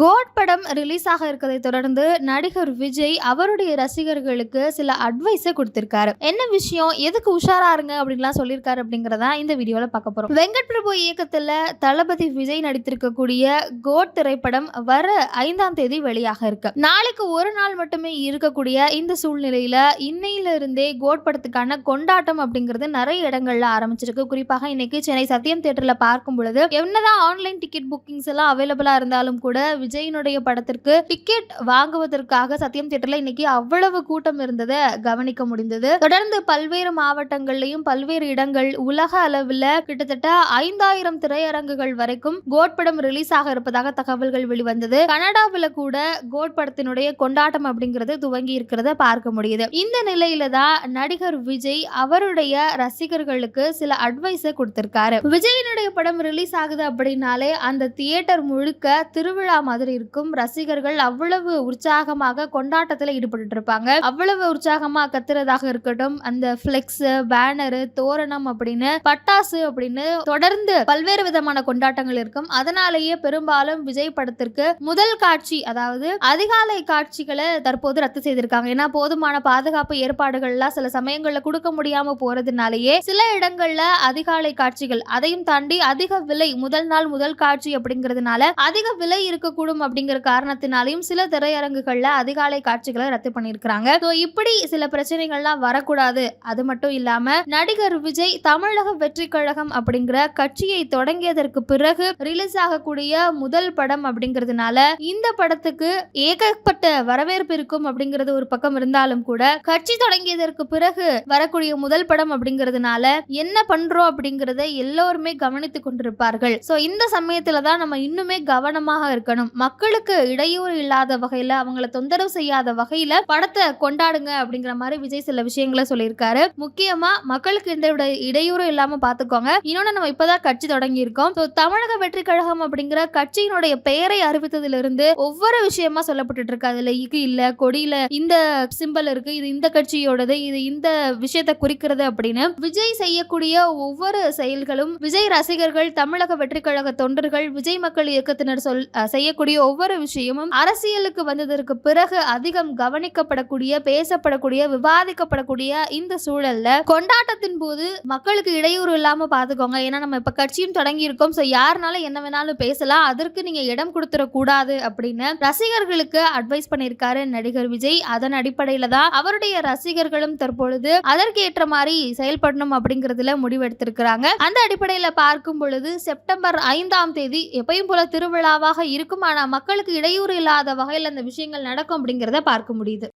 Code படம் release ஆக இருக்கதை தொடர்ந்து நடிகர் விஜய் அவருடைய ரசிகர்களுக்கு சில அட்வைஸை கொடுத்திருக்காரு. என்ன விஷயம்? எதுக்கு உஷாரா இருங்க? அப்படின்லாம் சொல்லியிருக்காரு அப்படிங்கறத இந்த வீடியோல பார்க்க போறோம். வெங்கட் பிரபு இயக்கத்துல தளபதி விஜய் நடித்திருக்கக்கூடிய கோட் திரைப்படம் வர ஐந்தாம் தேதி வெளியாக இருக்கு. நாளைக்கு ஒரு நாள் மட்டுமே இருக்கக்கூடிய இந்த சூழ்நிலையில இன்னையில இருந்தே கோட் படத்துக்கான கொண்டாட்டம் அப்படிங்கிறது நிறைய இடங்கள்ல ஆரம்பிச்சிருக்கு. குறிப்பாக இன்னைக்கு சென்னை சத்யம் தியேட்டர்ல பார்க்கும் பொழுது என்னதான் ஆன்லைன் டிக்கெட் புக்கிங்ஸ் எல்லாம் அவைலபிளா இருந்தாலும் கூட விஜயினுடைய படத்திற்கு டிக்கெட் வாங்குவதற்காக சத்யம் தியேட்டர்ல இன்னைக்கு அவ்வளவு கூட்டம் இருந்ததை கவனிக்க முடிந்தது. தொடர்ந்து பல்வேறு மாவட்டங்கள்லயும் பல்வேறு இடங்கள் உலக அளவில் கிட்டத்தட்ட ஐந்தாயிரம் திரையரங்குகள் வரைக்கும் கோட் படம் ரிலீஸ் ஆக இருப்பதாக தகவல்கள் வெளிவந்தது. கனடாவில் கூட கோட் படத்தினுடைய கொண்டாட்டம் அப்படிங்கிறது துவங்கி இருக்கிறத பார்க்க முடியுது. இந்த நிலையில தான் நடிகர் விஜய் அவருடைய ரசிகர்களுக்கு சில அட்வைஸை கொடுத்திருக்காரு. விஜயினுடைய படம் ரிலீஸ் ஆகுது அப்படின்னாலே அந்த தியேட்டர் முழுக்க திருவிழா மாதிரி இருக்கும். ரசிகர்கள் அவ்வளவு உற்சாகமாக கொண்டாட்டத்தில் ஈடுபட்டு இருப்பாங்க அவ்வளவு உற்சாகமா கத்துறதாக இருக்கட்டும். அந்த பிளெக்ஸ் பேனரு தோரணம் அப்படின்னு பட்டாசு அப்படின்னு தொடர்ந்து பல்வேறு விதமான கொண்டாட்டங்கள் இருக்கும். அதனாலேயே பெரும்பாலும் விஜய் படத்திற்கு முதல் காட்சி அதாவது அதிகாலை காட்சிகளை தற்போது ரத்து செய்திருக்காங்க. ஏன்னா போதுமான பாதுகாப்பு ஏற்பாடுகள்லாம் சில சமயங்கள்ல கொடுக்க முடியாம போறதுனாலேயே சில இடங்கள்ல அதிகாலை காட்சிகள் அதையும் தாண்டி அதிக விலை முதல் நாள் முதல் காட்சி அப்படிங்கிறதுனால அதிக விலை இருக்கக்கூடும் அப்படிங்கிற காரணத்தினாலையும் சில திரையரங்குகள்ல அதிகாலை காட்சிகளை ரத்து பண்ணியிருக்கிறாங்க. ஸோ இப்படி சில பிரச்சனைகள்லாம் வரக்கூடாது. அது மட்டும் இல்லாம நடிகர் விஜய் தமிழக வெற்றி கழகம் அப்படிங்கிற கட்சியை தொடங்கியதற்கு பிறகு ரிலீஸ் ஆகக்கூடிய முதல் படம் அப்படிங்கிறதுனால இந்த படத்துக்கு ஏகப்பட்ட வரவேற்பு இருக்கும் அப்படிங்கிறது ஒரு பக்கம் இருந்தாலும் கூட கட்சி தொடங்கியதற்கு பிறகு வரக்கூடிய முதல் படம் அப்படிங்கிறதுனால என்ன பண்றோம் அப்படிங்கறத எல்லோருமே கவனித்துக் கொண்டிருப்பார்கள். சோ இந்த சமயத்துல தான் நம்ம இன்னுமே கவனமாக இருக்கணும். மக்களுக்கு இடையூறு இல்லாத வகையில அவங்கள தொந்தரவு செய்யாத வகையில படத்தை கொண்டாடுங்க அப்படிங்கிற மாதிரி விஜய் சில விஷயங்களை சொல்லியிருக்காரு. முக்கியமா மக்களுக்கு எந்த விட இடையூறு இல்லாம பாத்துக்கோங்க. இன்னொன்னு நம்ம இப்பதான் கட்சி தொடங்கி இருக்கோம் தமிழக வெற்றி கழகம் அப்படிங்கிற கட்சியினுடைய பெயரை அறிவித்ததிலிருந்து ஒவ்வொரு விஷயமா சொல்லப்பட்டுட்டு இருக்கு அதுல இக்கு இல்ல கொடியில இந்த சிம்பல் இருக்கு இது இந்த கட்சியோடது இது இந்த விஷயத்தை குறிக்கிறது அப்படின்னு விஜய் செய்யக்கூடிய ஒவ்வொரு செயல்களும் விஜய் ரசிகர்கள் தமிழக வெற்றி கழக தொண்டர்கள் விஜய் மக்கள் இயக்கத்தினர் சொல் செய்ய செய்யக்கூடிய ஒவ்வொரு விஷயமும் அரசியலுக்கு வந்ததற்கு பிறகு அதிகம் கவனிக்கப்படக்கூடிய பேசப்படக்கூடிய விவாதிக்கப்படக்கூடிய இந்த சூழல்ல கொண்டாட்டத்தின் போது மக்களுக்கு இடையூறு இல்லாம பாத்துக்கோங்க. ஏன்னா நம்ம இப்ப கட்சியும் தொடங்கி இருக்கோம் சோ யாருனாலும் என்ன வேணாலும் பேசலாம். அதற்கு நீங்க இடம் கொடுத்துட கூடாது அப்படின்னு ரசிகர்களுக்கு அட்வைஸ் பண்ணியிருக்காரு நடிகர் விஜய். அதன் அடிப்படையில தான் அவருடைய ரசிகர்களும் தற்பொழுது அதற்கு ஏற்ற மாதிரி செயல்படணும் அப்படிங்கறதுல முடிவெடுத்திருக்கிறாங்க. அந்த அடிப்படையில பார்க்கும் பொழுது செப்டம்பர் ஐந்தாம் தேதி எப்பயும் போல திருவிழாவாக இருக்கும் ஆனா மக்களுக்கு இடையூறு இல்லாத வகையில் அந்த விஷயங்கள் நடக்கும் அப்படிங்கிறத பார்க்க முடியுது.